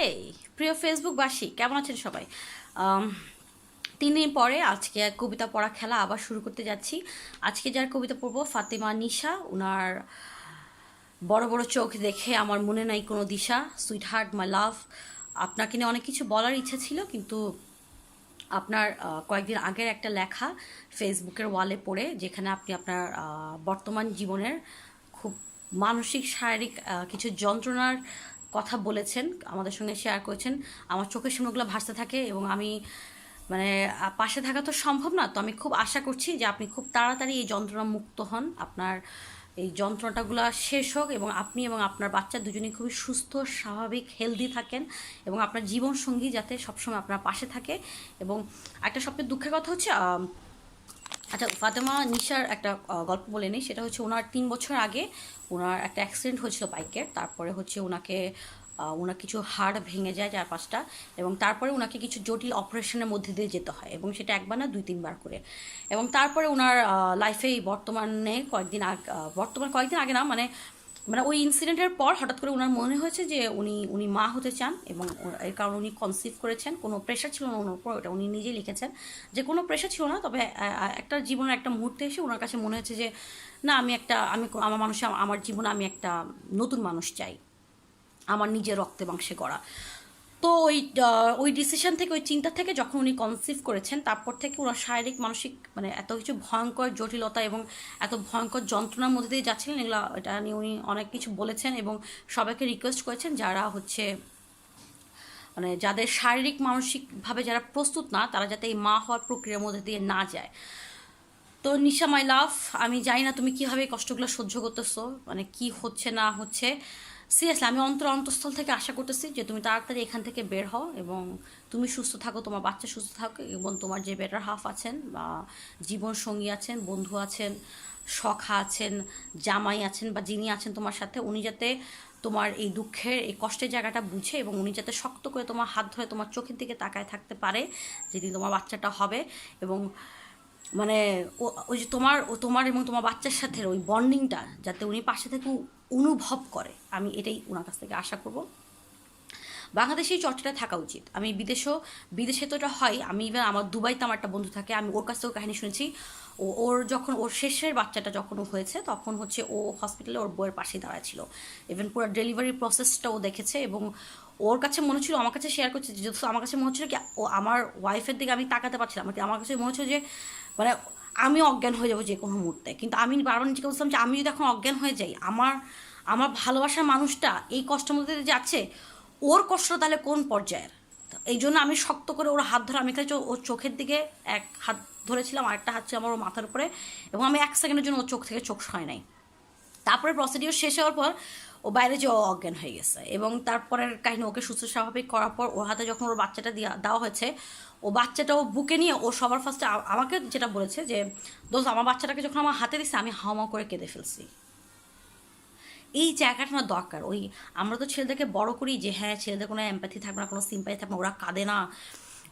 হেই প্রিয় ফেসবুকবাসী কেমন আছেন সবাই? তিন দিন পরে আজকে কবিতা পড়া খেলা আবার শুরু করতে যাচ্ছি। আজকে যার কবিতা পড়ব, ফাতেমা নিশা। ওনার বড় বড় চোখ দেখে আমার মনে নাই কোনো দিশা। সুইট হার্ট মাই লাভ আপনাকে নিয়ে অনেক কিছু বলার ইচ্ছা ছিল, কিন্তু আপনার কয়েকদিন আগের একটা লেখা ফেসবুকের ওয়ালে পড়ে, যেখানে আপনি আপনার বর্তমান জীবনের খুব মানসিক, শারীরিক কিছু যন্ত্রণার কথা বলেছেন, আমাদের সঙ্গে শেয়ার করেছেন। আমার চোখের সামনেগুলো ভাসতে থাকে এবং আমি মানে পাশে থাকা তো সম্ভব না, তো আমি খুব আশা করছি যে আপনি খুব তাড়াতাড়ি এই যন্ত্রণা মুক্ত হন। আপনার এই যন্ত্রণাটাগুলো শেষ হোক এবং আপনি এবং আপনার বাচ্চা দুজনেই খুবই সুস্থ, স্বাভাবিক হেলদি থাকেন এবং আপনার জীবনসঙ্গী যাতে সবসময় আপনার পাশে থাকে। এবং একটা সবচেয়ে দুঃখের কথা হচ্ছে আচ্ছা ফাতেমা নিশার একটা গল্প বলে নিই। সেটা হচ্ছে ওনার তিন বছর আগে ওনার একটা অ্যাক্সিডেন্ট হয়েছিল বাইকের। তারপরে হচ্ছে ওনাকে ওনার কিছু হাড় ভেঙে যায় চার পাঁচটা এবং তারপরে ওনাকে কিছু জটিল অপারেশনের মধ্যে দিয়ে যেতে হয় এবং সেটা একবার না দুই, তিনবার করে। এবং তারপরে ওনার লাইফেই বর্তমানে কয়েকদিন আগ বর্তমান কয়েকদিন আগে না মানে মানে ওই ইনসিডেন্টের পর হঠাৎ করে ওনার মনে হয়েছে যে উনি উনি মা হতে চান এবং এর কারণে উনি কনসিভ করেছেন। কোনো প্রেশার ছিল না ওনার উপর ওটা উনি নিজেই লিখেছেন। যে কোনো প্রেশার ছিল না, তবে একটা জীবনের একটা মুহূর্তে এসে ওনার কাছে মনে হয়েছে যে, না, আমি একটা, আমি আমার মানুষে, আমার জীবনে আমি একটা নতুন মানুষ চাই। আমার নিজের রক্তে মাংসে করা তো ওই ওই ডিসিশন থেকে, ওই চিন্তা থেকে যখন উনি কনসিভ করেছেন, তারপর থেকে ওনার শারীরিক, মানসিক মানে এত কিছু ভয়ঙ্কর জটিলতা এবং এত ভয়ঙ্কর যন্ত্রণার মধ্যে দিয়ে যাচ্ছিলেন, এগুলো, এটা নিয়ে উনি অনেক কিছু বলেছেন এবং সবাইকে রিকোয়েস্ট করেছেন যারা হচ্ছে মানে যাদের শারীরিক, মানসিকভাবে যারা প্রস্তুত না, তারা যাতে এই মা হওয়ার প্রক্রিয়ার মধ্যে দিয়ে না যায়। তো নিশা, মাই লাভ, আমি জানি না তুমি কীভাবে কষ্টগুলো সহ্য করতেছো মানে কি হচ্ছে, না হচ্ছে সিরিয়াসলি আমি অন্তর অন্তঃস্থল থেকে আশা করতেছি যে তুমি তাড়াতাড়ি এখান থেকে বের হও এবং তুমি সুস্থ থাকো, তোমার বাচ্চা সুস্থ থাকো এবং তোমার যে বেটার হাফ আছেন বা জীবন সঙ্গী আছেন, বন্ধু আছেন, সখা আছেন, জামাই আছেন বা যিনি আছেন তোমার সাথে, উনি যাতে তোমার এই দুঃখের, এই কষ্টের জায়গাটা বুঝে এবং উনি যাতে শক্ত করে তোমার হাত ধরে তোমার চোখের দিকে তাকায় থাকতে পারে, যেদিন তোমার বাচ্চাটা হবে এবং মানে ওই যে তোমার, ও তোমার এবং তোমার বাচ্চার সাথে ওই বন্ডিংটা যাতে উনি পাশে থেকে অনুভব করে। আমি এটাই ওনার কাছ থেকে আশা করব। বাংলাদেশে এই চর্চাটা থাকা উচিত। আমি বিদেশেও, বিদেশে তো এটা হয়। আমি ইভেন আমার দুবাইতে আমার একটা বন্ধু থাকে, আমি ওর কাছ থেকেও কাহিনী শুনেছি। ও, ওর যখন ওর শেষের বাচ্চাটা যখন হয়েছে, তখন হচ্ছে ও হসপিটালে ওর বইয়ের পাশে দাঁড়ায় ছিল। ইভেন পুরো ডেলিভারি প্রসেসটা ও দেখেছে এবং ওর কাছে মনে ছিল আমার কাছে শেয়ার করছে যেহেতু আমার কাছে মনে হচ্ছিল কি, ও আমার ওয়াইফের দিকে আমি তাকাতে পারছিলাম। আমার কাছে মনে হচ্ছে যে মানে আমি অজ্ঞান হয়ে যাব যে কোনো মুহূর্তে। কিন্তু আমি বারবার নিজেকে বলছিলাম যে আমি যদি এখন অজ্ঞান হয়ে যাই, আমার আমার ভালোবাসার মানুষটা এই কষ্টের মধ্যে যাচ্ছে, ওর কষ্ট তাহলে কোন পর্যায়ের? এই জন্য আমি শক্ত করে ওর হাত ধরে, আমি খালি ওর চোখের দিকে এক হাত ধরেছিলাম, আরেকটা হাত ছিল আমার ওর মাথার উপরে, এবং আমি এক সেকেন্ডের জন্য ওর চোখ থেকে চোখ সয় নাই। তারপরে প্রসিডিওর শেষ হওয়ার পর ও বাইরে যে অজ্ঞান হয়ে গেছে, এবং তারপরের কাহিনী ওকে সুস্থ স্বাভাবিক করার পর ওর হাতে যখন ওর বাচ্চাটা দেওয়া হয়েছে ও বাচ্চাটা ও বুকে নিয়ে ও সবার ফার্স্টে আমাকে যেটা বলেছে যে, দোস্ত, আমার বাচ্চাটাকে যখন আমার হাতে দিচ্ছে আমি হাওমা করে কেঁদে ফেলছি। এই জায়গাটা না দরকার। ওই আমরা তো ছেলেদেরকে বড় করি যে হ্যাঁ ছেলেদের কোনো এম্প্যাথি থাকবে না, কোনো সিম্প্যাথি থাকবে না, ওরা কাঁদে না,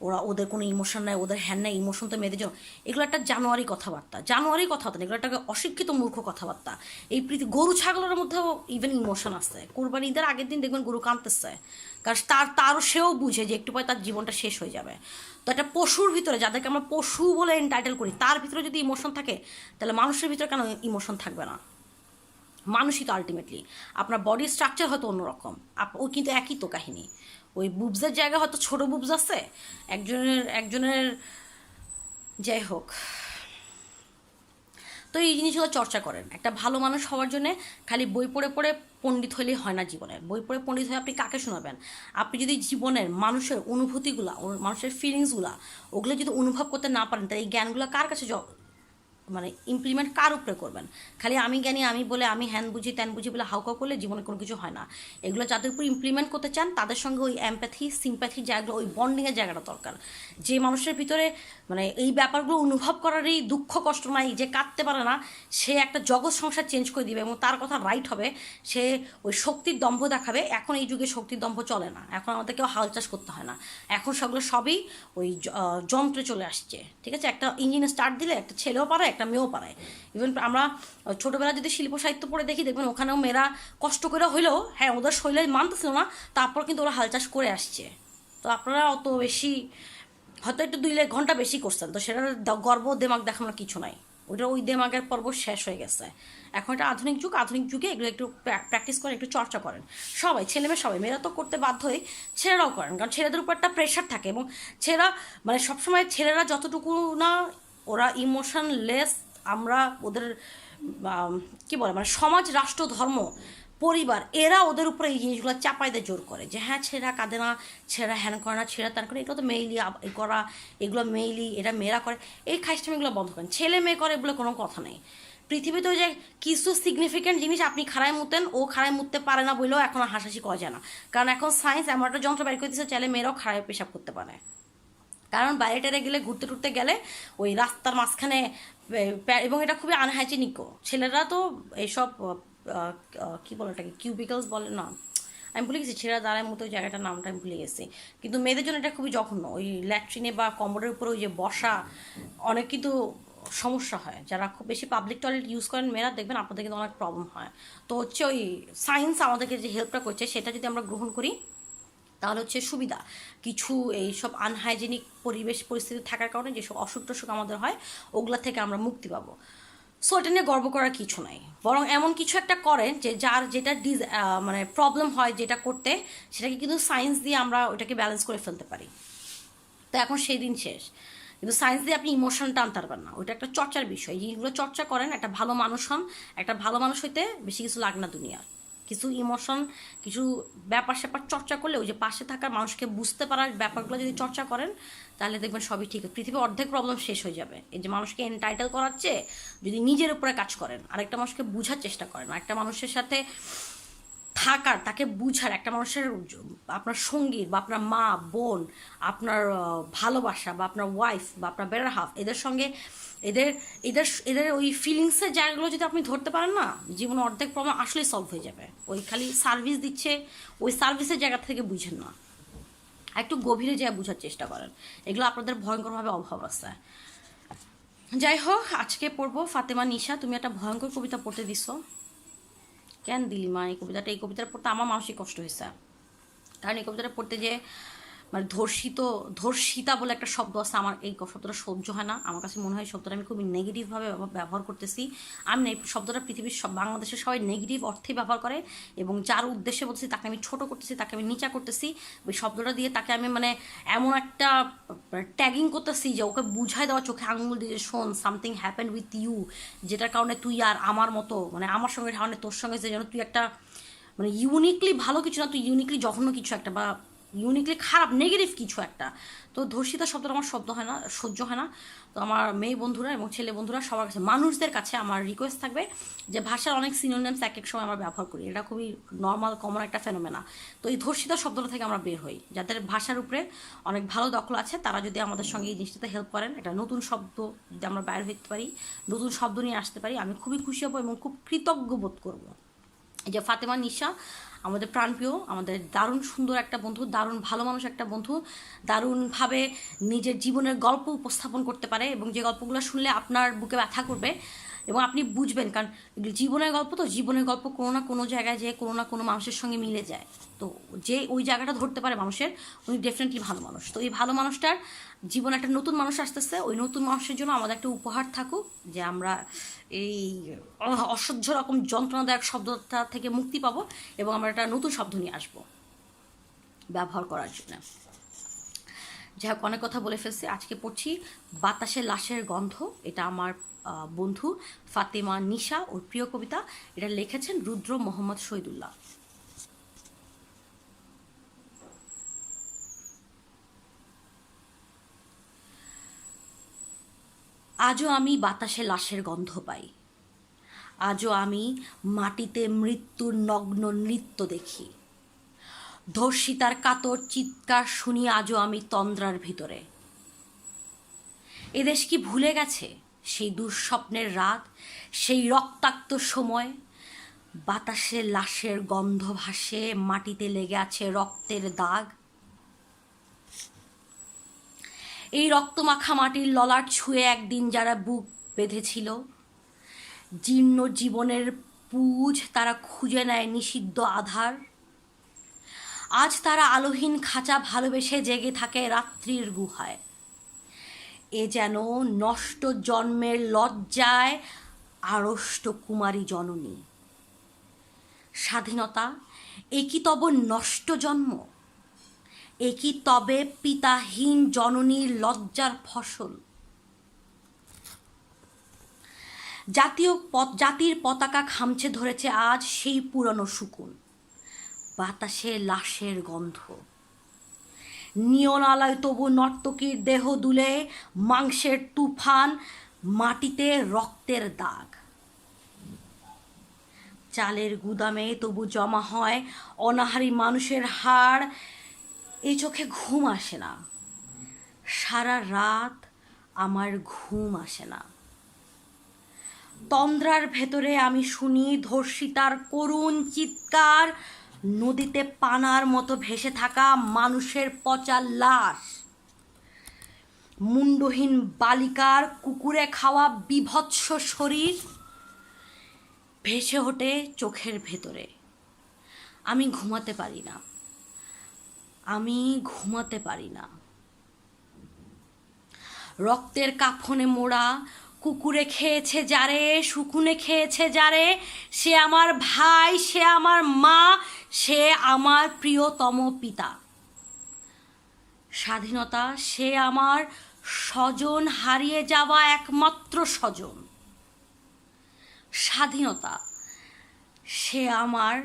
ওরা ওদের কোনো ইমোশন নাই, ওদের হ্যান নাই ইমোশন তো মেয়েদের জন্য। এগুলো একটা জানুয়ারি কথাবার্তা। জানুয়ারি কথাবার্তা এগুলো একটা অশিক্ষিত মূর্খ কথাবার্তা। এই প্রীতি, গরু ছাগলের মধ্যেও ইভেন ইমোশন আছে। কোরবানি ঈদের আগের দিন দেখবেন গরু কাঁদতেছে। কারণ তার, তারও সেও বুঝে যে একটু পরে তার জীবনটা শেষ হয়ে যাবে। তো একটা পশুর ভিতরে, যাদেরকে আমরা পশু বলে এন্টাইটেল করি, তার ভিতরে যদি ইমোশন থাকে, তাহলে মানুষের ভিতরে কেন ইমোশন থাকবে না? মানুষই তো আলটিমেটলি আপনার বডি স্ট্রাকচার হয়তো অন্যরকম। ও কিন্তু একই তো কাহিনী। ওই বুবসের জায়গায় হয়তো ছোট বুবস আছে, একজনের একজনের যাই হোক। তো এই জিনিসগুলো চর্চা করেন। একটা ভালো মানুষ হওয়ার জন্য খালি বই পড়ে পড়ে পণ্ডিত হলেই হয় না জীবনে। বই পড়ে পণ্ডিত হয়ে আপনি কাকে শোনাবেন? আপনি যদি জীবনের মানুষের অনুভূতিগুলা, মানুষের ফিলিংসগুলা ওগুলো যদি অনুভব করতে না পারেন, তাহলে এই জ্ঞানগুলো কার কাছে মানে ইমপ্লিমেন্ট কার উপরে করবেন? খালি আমি জ্ঞানী, আমি বলে, আমি হ্যান বুঝি, ত্যান বুঝি বলে হাউকা করলে জীবনে কোনো কিছু হয় না। এগুলো যাদের উপর ইমপ্লিমেন্ট করতে চান, তাদের সঙ্গে ওই এমপ্যাথি সিম্প্যাথি জায়গাগুলো ওই বন্ডিংয়ের জায়গাটা দরকার। যে মানুষের ভিতরে মানে এই ব্যাপারগুলো অনুভব করারই দুঃখ, কষ্ট নাই যে কাঁদতে পারে না, সে একটা জগৎ সংসার চেঞ্জ করে দিবে এবং তার কথা রাইট হবে, সে ওই শক্তির দম্ভ দেখাবে, এখন এই যুগে শক্তির দম্ভ চলে না। এখন আমাদের কেউ হাল চাষ করতে হয় না। এখন সবগুলো সবই ওই যন্ত্রে চলে আসছে। ঠিক আছে? একটা ইঞ্জিনে স্টার্ট দিলে একটা ছেলেও পারে একটা মেয়েও পারে ইভেন আমরা ছোটোবেলা যদি শিল্প সাহিত্য পড়ে দেখি, দেখবেন ওখানেও মেয়েরা কষ্ট করে হইলেও হ্যাঁ ওদের শৈলে মানতেছিল না, তারপর কিন্তু ওরা হাল চাষ করে আসছে। তো আপনারা অত বেশি, হয়তো একটু দুই ঘণ্টা বেশি করছেন, তো সেটার গর্ব দেমাগ দেখানোর কিছু নাই। ওইটা ওই দেমাগের পর্ব শেষ হয়ে গেছে। এখন এটা আধুনিক যুগ, আধুনিক যুগে এগুলো একটু প্র্যাকটিস করেন একটু চর্চা করেন। সবাই, ছেলে মেয়ে সবাই, মেয়েরা তো করতে বাধ্য বাধ্যই ছেলেরাও করেন, কারণ ছেলেদের উপর একটা প্রেশার থাকে এবং ছেলেরা মানে সবসময় ছেলেরা যতটুকু না ওরা ইমোশনলেস আমরা ওদের কি বলে মানে সমাজ, রাষ্ট্র, ধর্ম, পরিবার, এরা ওদের উপরে এই জিনিসগুলো চাপাই দিয়ে জোর করে যে হ্যাঁ ছেঁড়া কাঁদে না, ছেঁড়া হ্যান করে না, ছেঁড়া তার করে, এগুলো তো মেইলি করা, এগুলো মেইলি এটা মেয়েরা করে। এই খাইস্টামিগুলো বন্ধ করেন। ছেলে মেয়ে করে এগুলো কোনো কথা নেই। পৃথিবীতে ওই যে কিছু সিগনিফিক্যান্ট জিনিস আপনি খাড়ায় মুতেন, ও খাড়ায় মুততে পারে না বলেও এখন হাসাহাসি করা যায় না। কারণ এখন সায়েন্স এমন একটা যন্ত্র বের করে দিচ্ছে চাইলে মেয়েরাও খাড়ায় পেশাব করতে পারে। কারণ বাইরে টাইরে গেলে, ঘুরতে টুরতে গেলে ওই রাস্তার মাঝখানে এবং এটা খুবই আনহাইজেনিকও ছেলেরা তো এইসব কি বলে ওটাকে কিউবিকলস বলে, না। আমি ভুলে গেছি, ছেলেরা দাঁড়ায় মতো জায়গাটার নামটা আমি ভুলে গেছি। কিন্তু মেয়েদের জন্য এটা খুবই জঘন্য। ওই ল্যাট্রিনে বা কম্বরের উপরে ওই যে বসা, অনেক কিন্তু সমস্যা হয়। যারা খুব বেশি পাবলিক টয়লেট ইউজ করেন, মেয়েরা দেখবেন আপনাদের কিন্তু অনেক প্রবলেম হয়। তো হচ্ছে ওই সায়েন্স আমাদেরকে যে হেল্পটা করছে, সেটা যদি আমরা গ্রহণ করি তাহলে হচ্ছে সুবিধা। কিছু এই সব আনহাইজেনিক পরিবেশ পরিস্থিতি থাকার কারণে যেসব অসুখ টসুখ আমাদের হয়, ওগুলা থেকে আমরা মুক্তি পাবো। সো এটা নিয়ে গর্ব করার কিছু নাই। বরং এমন কিছু একটা করেন যে, যার যেটা ডিজ মানে প্রবলেম হয় যেটা করতে, সেটাকে কিন্তু সায়েন্স দিয়ে আমরা ওটাকে ব্যালেন্স করে ফেলতে পারি। তো এখন সেই দিন শেষ। কিন্তু সায়েন্স দিয়ে আপনি ইমোশনটা আনতে পারবেন না। ওইটা একটা চর্চার বিষয়। জিনিসগুলো চর্চা করেন, একটা ভালো মানুষ হন, একটা ভালো মানুষ হইতে বেশি কিছু লাগে না দুনিয়ার। কিছু ইমোশন কিছু ব্যাপার স্যাপার চর্চা করলে ওই যে পাশে থাকার মানুষকে বুঝতে পারার ব্যাপারগুলো যদি চর্চা করেন, তাহলে দেখবেন সবই ঠিক। পৃথিবীর অর্ধেক প্রবলেম শেষ হয়ে যাবে। এই যে মানুষকে এনটাইটেল করাচ্ছে যদি নিজের উপরে কাজ করেন, আরেকটা মানুষকে বোঝার চেষ্টা করেন একটা মানুষের সাথে থাকার, তাকে বুঝার, একটা মানুষের আপনার সঙ্গী বা আপনার মা, বোন, আপনার ভালোবাসা বা আপনার ওয়াইফ বা আপনার বেটার হাফ এদের সঙ্গে এদের এদের এদের ওই ফিলিংসের জায়গাগুলো যদি আপনি ধরতে পারেন না, জীবনে অর্ধেক প্রবলেম আসলেই সলভ হয়ে যাবে। ওই খালি সার্ভিস দিচ্ছে, ওই সার্ভিসের জায়গা থেকে বুঝেন না। একটু গভীরে যা বোঝার চেষ্টা করেন। এগুলো আপনাদের ভয়ঙ্করভাবে অভাব আছে। যাই হোক, আজকে পড়ব ফাতেমা নিশা, তুমি একটা ভয়ঙ্কর কবিতা পড়তে দিছো। কেন দিলি মা এই কবিতাটা? এই কবিতাটা পড়তে আমার মানসিক কষ্ট হয়েছে। কারণ এই কবিতাটা পড়তে যে মানে ধর্ষিত, ধর্ষিতা বলে একটা শব্দ আছে, আমার এই শব্দটা সহ্য হয় না। আমার কাছে মনে হয় শব্দটা আমি খুবই নেগেটিভভাবে ব্যবহার করতেছি। আমি এই শব্দটা পৃথিবীর সব বাংলাদেশের সবাই নেগেটিভ অর্থে ব্যবহার করে এবং যার উদ্দেশ্যে বলতেছি তাকে আমি ছোট করতেছি, তাকে আমি নিচা করতেছি। ওই শব্দটা দিয়ে তাকে আমি মানে এমন একটা ট্যাগিং করতেছি যে ওকে বুঝাই দেওয়া, চোখে আঙুল দিয়ে শোন সামথিং হ্যাপেন উইথ ইউ যেটার কারণে তুই আর আমার মতো মানে আমার সঙ্গে কারণে তোর সঙ্গে যে যেন তুই একটা মানে ইউনিকলি ভালো কিছু না, তুই ইউনিকলি জঘন্য কিছু একটা বা ইউনিকলি খারাপ নেগেটিভ কিছু একটা। তো ধর্ষিতা শব্দটা আমার শব্দ হয় না, সহ্য হয় না। তো আমার মেয়ে বন্ধুরা এবং ছেলে বন্ধুরা সবার কাছে, মানুষদের কাছে আমার রিকোয়েস্ট থাকবে যে ভাষার অনেক সিনোনিমস এক এক সময় আমরা ব্যবহার করি। এটা খুবই নর্মাল কমন একটা ফেনোমেনা তো এই ধর্ষিতা শব্দটা থেকে আমরা বের হই। যাদের ভাষার উপরে অনেক ভালো দখল আছে, তারা যদি আমাদের সঙ্গে এই জিনিসটাতে হেল্প করেন, একটা নতুন শব্দ যদি আমরা বাইর হইতে পারি, নতুন শব্দ নিয়ে আসতে পারি, আমি খুবই খুশি হব এবং খুব কৃতজ্ঞ বোধ করব। যে ফাতেমা নিশা আমাদের প্রাণপ্রিয়, আমাদের দারুণ সুন্দর একটা বন্ধু, দারুণ ভালো মানুষ একটা বন্ধু, দারুণভাবে নিজের জীবনের গল্প উপস্থাপন করতে পারে এবং যে গল্পগুলো শুনলে আপনার বুকে ব্যথা করবে এবং আপনি বুঝবেন, কারণ জীবনের গল্প তো, জীবনের গল্প কোনো না কোনো জায়গায় যে কোনো না কোনো মানুষের সঙ্গে মিলে যায়। তো যে ওই জায়গাটা ধরতে পারে মানুষের, উনি ডেফিনেটলি ভালো মানুষ। তো এই ভালো মানুষটার জীবনে একটা নতুন মানুষ আসতেছে, ওই নতুন মানুষের জন্য আমাদের একটা উপহার থাকুক, যে আমরা এই অসহ্য রকম যন্ত্রণাদায়ক শব্দটা থেকে মুক্তি পাবো এবং আমরা একটা নতুন শব্দ নিয়ে আসব ব্যবহার করার জন্য। যাই হোক, অনেক কথা বলে ফেলছি। আজকে পড়ছি বাতাসে লাশের গন্ধ। এটা আমার বন্ধু ফাতেমা নিশা, ওর প্রিয় কবিতা। এটা লিখেছেন রুদ্র মোহাম্মদ শহীদুল্লাহ। আজও আমি বাতাসে লাশের গন্ধ পাই। আজও আমি মাটিতে মৃত্যুর নগ্ন নৃত্য দেখি। ধর্ষিতার কাতর চিৎকার শুনি আজও আমি তন্দ্রার ভিতরে। এদেশ কি ভুলে গেছে সেই দুঃস্বপ্নের রাত, সেই রক্তাক্ত সময়? বাতাসে লাশের গন্ধ ভাসে, মাটিতে লেগে আছে রক্তের দাগ। এই রক্তমাখা মাটির ললাট ছুঁয়ে একদিন যারা বুক বেঁধেছিল, জীর্ণ জীবনের পুজ তারা খুঁজে নেয় নিষিদ্ধ আধার। আজ তারা আলোহীন খাঁচা ভালোবেসে জেগে থাকে রাত্রির গুহায়। এ যেন নষ্ট জন্মের লজ্জায় আড়ষ্ট কুমারী জননী। স্বাধীনতা, এ কি তব নষ্ট জন্ম? এ কি তবে পিতাহীন জননীর লজ্জার ফসল? জাতীয় জাতির পতাকা খামছে ধরেছে আজ সেই পুরনো শুকুন। বাতাসে লাশের গন্ধ। নিয়নালয় তবু নর্তকীর দেহ দুলে মাংসের তুফান, মাটিতে রক্তের দাগ। চালের গুদামে তবু জমা হয় অনাহারী মানুষের হাড় এই চোখে ঘুম আসে না। সারা রাত আমার ঘুম আসে না। তন্দ্রার ভেতরে আমি শুনি ধর্ষিতার করুণ চিৎকার নদীতে পানার মতো ভেসে থাকা মানুষের পচা লাশ। মুন্ডহীন বালিকার কুকুরে খাওয়া বিভৎস শরীর ভেসে ওঠে চোখের ভেতরে। আমি ঘুমাতে পারি না। আমি ঘুমাতে পারি না। রক্তের কাফনে মোড়া কুকুরে খেয়েছে যারে, শুকুনে খেয়েছে যারে, সে আমার ভাই, সে আমার মা সে আমার প্রিয়তম পিতা। স্বাধীনতা, সে আমার স্বজন, হারিয়ে যাওয়া একমাত্র স্বজন। স্বাধীনতা, সে আমার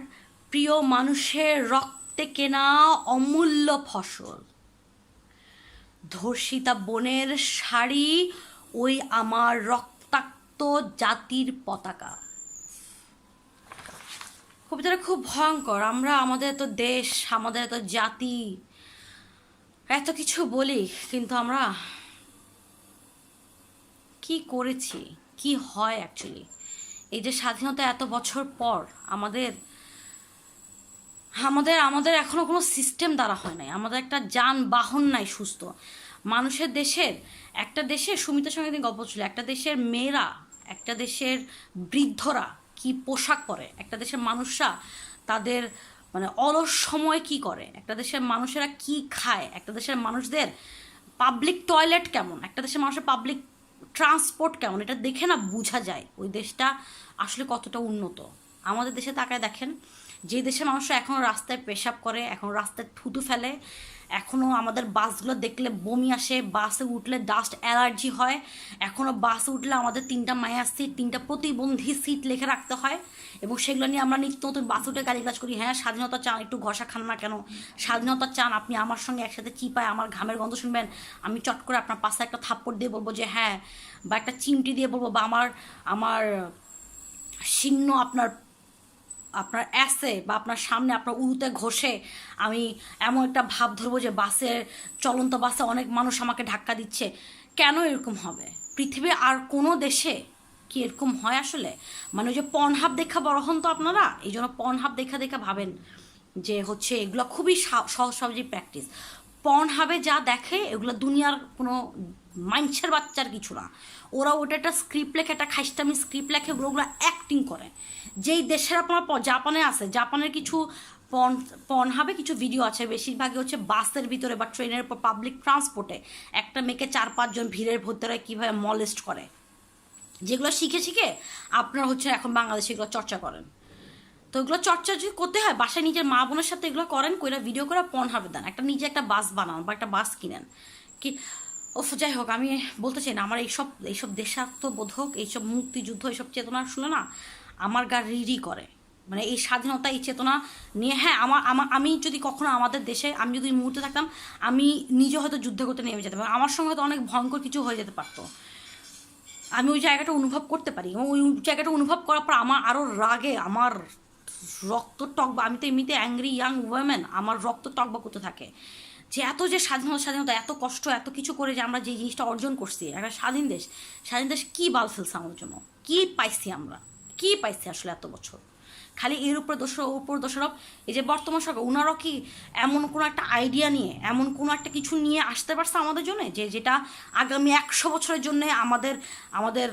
প্রিয় মানুষের রক্তে কেনা অমূল্য ফসল। ধর্ষিতা বনের শাড়ি ওই আমার রক্তাক্ত জাতির পতাকা। কবিতাটা খুব ভয়ঙ্কর। আমরা আমাদের এত দেশ, আমাদের এত জাতি, এত কিছু বলি, কিন্তু আমরা কি করেছি? কি হয় অ্যাকচুয়ালি এই যে স্বাধীনতা এত বছর পর আমাদের আমাদের আমাদের এখনও কোনো সিস্টেম দ্বারা হয় নাই। আমাদের একটা যানবাহন নাই সুস্থ। মানুষের দেশের, একটা দেশের সুমিতার সঙ্গে গল্প ছিল একটা দেশের মেয়েরা, একটা দেশের বৃদ্ধরা কি পোশাক পরে? একটা দেশের মানুষরা তাদের মানে অলস সময় কি করে? একটা দেশের মানুষেরা কি খায়? একটা দেশের মানুষদের পাবলিক টয়লেট কেমন? একটা দেশের মানুষের পাবলিক ট্রান্সপোর্ট কেমন? এটা দেখে না বোঝা যায়। ওই দেশটা আসলে কতটা উন্নত? আমাদের দেশে তাকায় দেখেন, যে দেশের মানুষরা এখনও রাস্তায় পেশাব করে, এখন রাস্তায় থুতু ফেলে এখনও আমাদের বাসগুলো দেখলে বমি আসে, বাসে উঠলে ডাস্ট অ্যালার্জি হয়। এখনও বাসে উঠলে আমাদের তিনটা মায়া সিট তিনটা প্রতিবন্ধী সিট লিখে রাখতে হয়। এবং সেগুলো নিয়ে আমরা নিত্য নতুন বাস উঠে গালিগাছ করি হ্যাঁ স্বাধীনতা চান, একটু ঘষা খান না কেন? স্বাধীনতা চান, আপনি আমার সঙ্গে একসাথে চিপায় আমার ঘামের গন্ধ শুনবেন? আমি চট করে আপনার পাশে একটা থাপ্পড় দিয়ে বলব যে হ্যাঁ বা একটা চিমটি দিয়ে বলব, বা আমার আমার শীর্ণ আপনার আপনার অ্যাসে বা আপনার সামনে আপনার উরুতে ঘষে আমি এমন একটা ভাব ধরবো যে বাসের চলন্ত বাসে অনেক মানুষ আমাকে ধাক্কা দিচ্ছে। কেন এরকম হবে? পৃথিবী আর কোনো দেশে কি এরকম হয় আসলে? মানে ওই যে পর্নহাব দেখা বড় হন তো আপনারা? এই জন্য পর্নহাব দেখা দেখা ভাবেন যে হচ্ছে এগুলো খুবই সহজ সহজেই প্র্যাকটিস পর্নহাবে যা দেখে এগুলো দুনিয়ার কোনো মাইনছের বাচ্চার কিছু না। ওরা ওটা একটা স্ক্রিপ্ট লেখে, একটা খাইস্টামি স্ক্রিপ্ট লেখে, ওগুলো অ্যাক্টিং করে। যেই দেশের আপনার জাপানে আছে, জাপানের কিছু পন পন হবে কিছু ভিডিও আছে, বেশিরভাগই হচ্ছে বাসের ভিতরে বা ট্রেনের উপর পাবলিক ট্রান্সপোর্টে একটা মেয়েকে চার পাঁচজন ভিড়ের ভিতরে কীভাবে মলেস্ট করে। যেগুলো শিখে শিখে আপনারা হচ্ছে এখন বাংলাদেশে এগুলো চর্চা করেন। তো এগুলো চর্চা যদি করতে হয়, বাসায় নিজের মা বোনের সাথে এগুলো করেন, কইরা ভিডিও করে পণ হবে দেন। একটা নিজে একটা বাস বানান বা একটা বাস কিনেন। কি ও যাই হোক, আমি বলতে চাই না, আমার এইসব এইসব দেশাত্মবোধক, এইসব মুক্তিযুদ্ধ, এইসব চেতনা শুনে না আমার গা রিরি করে। মানে এই স্বাধীনতা, এই চেতনা নিয়ে হ্যাঁ আমার আমার, আমি যদি কখনো আমাদের দেশে, আমি যদি মুহূর্তে থাকতাম, আমি নিজে হয়তো যুদ্ধ করতে নেমে যেতে পারতাম আমার সঙ্গে হয়তো অনেক ভয়ঙ্কর কিছু হয়ে যেতে পারতো। আমি ওই জায়গাটা অনুভব করতে পারি এবং ওই জায়গাটা অনুভব করার পর আমার আরও রাগে, আমার রক্ত টক বা আমি তো এমনিতে অ্যাংরি ইয়াং ওয়েমেন আমার রক্ত টক বা করতে থাকে। যে এত যে স্বাধীনতা স্বাধীনতা, এত কষ্ট, এত কিছু করে যে আমরা যে জিনিসটা অর্জন করছি, একটা স্বাধীন দেশ স্বাধীন দেশ কী বাল ফেলছে আমার জন্য? কী পাইছি আমরা? কী পাইছি আসলে এত বছর? খালি এর উপরে ওর উপর দোষারোপ এই যে বর্তমান সরকার ওনারও কি এমন কোনো একটা আইডিয়া নিয়ে, এমন কোনো একটা কিছু নিয়ে আসতে পারছে আমাদের জন্য? যে যেটা আগামী একশো বছরের জন্য আমাদের আমাদের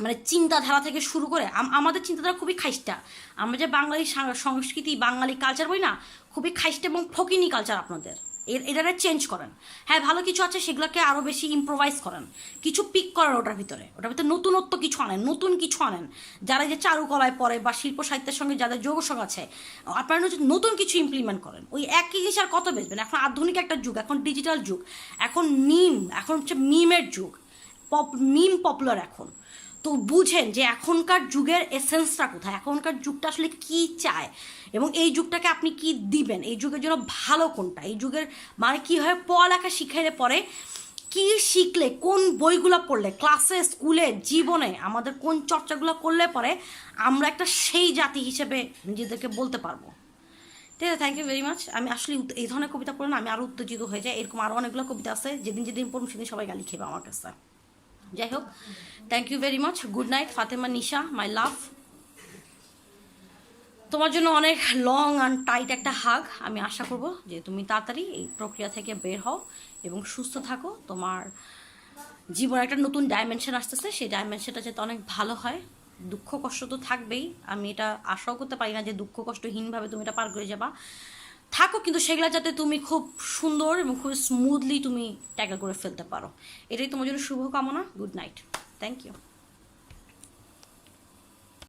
মানে চিন্তাধারা থেকে শুরু করে, আম- আমাদের চিন্তাধারা খুবই খাইস্টা। আমরা যে বাঙালি সংস্কৃতি, বাঙালি কালচার বই না, খুবই খাইস্টা এবং ফকিনি কালচার আপনাদের। এটা চেঞ্জ করেন। হ্যাঁ ভালো কিছু আছে, সেগুলোকে আরও বেশি ইম্প্রোভাইজ করেন। কিছু পিক করেন ওটার ভিতরে। ওটার ভিতরে নতুনত্ব কিছু আনেন, নতুন কিছু আনেন। যারা যে চারুকলায় পড়ে বা শিল্প সাহিত্যের সঙ্গে যাদের যোগসং আছে, আপনারা নতুন কিছু ইমপ্লিমেন্ট করেন। ওই একই জিনিস আর কত বেচবেন? এখন আধুনিক একটা যুগ, এখন ডিজিটাল যুগ, এখন মিম এখন হচ্ছে মিমের যুগ পপ মিম পপুলার এখন। তো বুঝেন যে এখনকার যুগের এসেন্সটা কোথায়? এখনকার যুগটা আসলে কি চায়? এবং এই যুগটাকে আপনি কি দিবেন? এই যুগের জন্য ভালো কোনটা? এই যুগের মানে কি হয়? পড়ালেখা শিখাইলে পরে কি শিখলে? কোন বইগুলো পড়লে? ক্লাসে, স্কুলে, জীবনে আমাদের কোন চর্চাগুলো করলে পরে আমরা একটা সেই জাতি হিসেবে নিজেদেরকে বলতে পারব? ঠিক আছে থ্যাংক ইউ ভেরি মাচ আমি আসলে এই ধরনের কবিতা পড়লে না, আমি আরও উত্তেজিত হয়ে যাই। এরকম আরও অনেকগুলো কবিতা আছে। যেদিন যেদিন পড়ুন সেদিন সবাই গালি খেবে আমার কাছে। যাই হোক thank you very much good night Fatema Nisha my love তোমার জন্য অনেক লং অ্যান্ড টাইট একটা হাগ আমি আশা করব যে তুমি তাড়াতাড়ি এই প্রক্রিয়া থেকে বের হও এবং সুস্থ থাকো। তোমার জীবনে একটা নতুন ডাইমেনশন আসতেছে, সেই ডাইমেনশনটা যাতে অনেক ভালো হয়। দুঃখ কষ্ট তো থাকবেই। আমি এটা আশাও করতে পারি না যে দুঃখ কষ্টহীনভাবে তুমি এটা পার করে যাবা। থাকো, কিন্তু সেগুলো যাতে তুমি খুব সুন্দর এবং খুব স্মুথলি তুমি ট্যাকেল করে ফেলতে পারো। এটাই তোমার জন্য শুভকামনা গুড নাইট থ্যাংক ইউ